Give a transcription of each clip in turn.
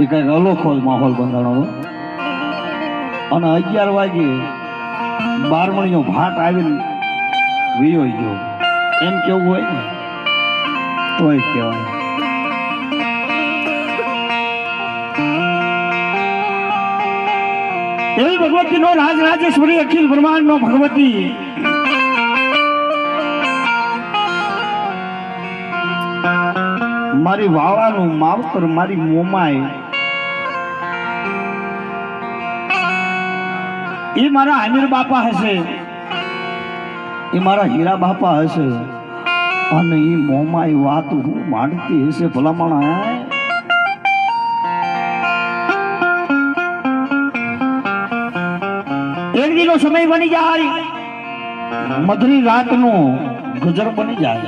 એ કંઈક અનોખો જ માહોલ બંધાણો. અને અગિયાર વાગે બારમણીનો ભાટ આવીને વિયો ગયો. એમ કેવું હોય ને? તોય કહેવાય. એવી ભગવતીનો રાજ રાજેશ્વરી અખિલ બ્રહ્માંડનો ભગવતી. મારી વાવાનું માવતર મારી મોમાય એ મારા આમિર બાપા હશે. એ મારા હીરા બાપા હશે. અને એ મોમાય વાત હું માંડતી હશે. ભલામણ એક દીનો સમય બની જાય મધરી રાતનો ગુજર બની જાય.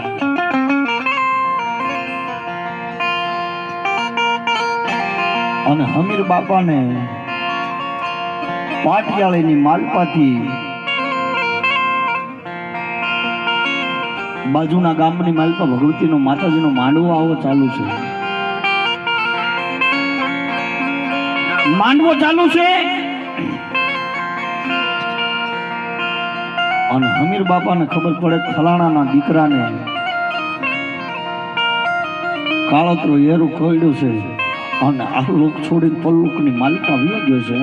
અને હમીર બાપાને પાટિયાળીની માલપાથી બાજુના ગામની માલપા ભગવતીનો માતાજીનો માંડવો આવો ચાલુ છે. માંડવો ચાલુ છે? અને હમીર બાપાને ખબર પડે ફલાણાના દીકરાને કાળોતરો એરું ખોડ્યું છે. અને આ લોક છોડીને પલ્લુકની માલિકા વિયો ગયો છે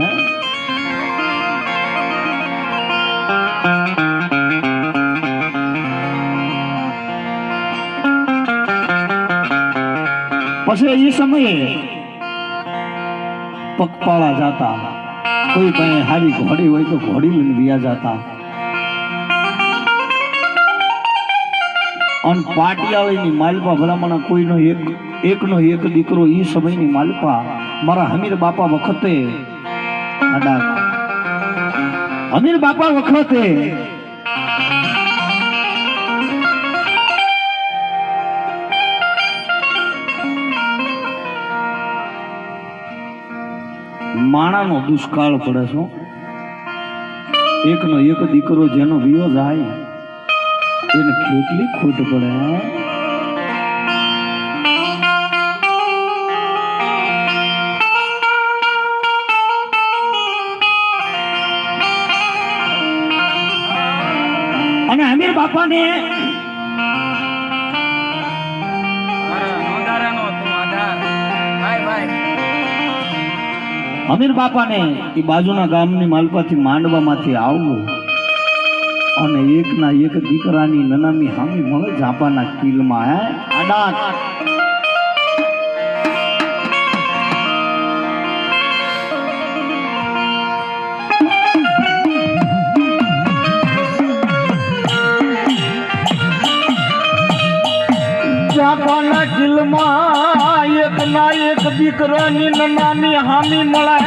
પછી એ સમયે પગપાળા જાતા. કોઈ પાસે હારી ઘોડી હોય તો ઘોડી લઈને વિયા જાતા. અને પાટિયાળીની માલપા ભલામણા કોઈનો એક, એકનો એક દીકરો એ સમયની માલપા મારા હમીર બાપા વખતે હમીર બાપા વખતે માણાનો દુષ્કાળ પડે છે. એકનો એક દીકરો જેનો વિયો જાય, એને કેટલી ખોટ પડે. અને અમીર બાપાને આધાર. ભાઈ ભાઈ. અમીર બાપાને એ બાજુના ગામની માલપાથી માંડવામાંથી આવવું. અને એકના એક દીકરાની નનામી હામી મળે ઝાપાના કિલમાં, હે? આડા જાપાના દિલમાં એક ના એક દીકરાની નાની હામી મળે.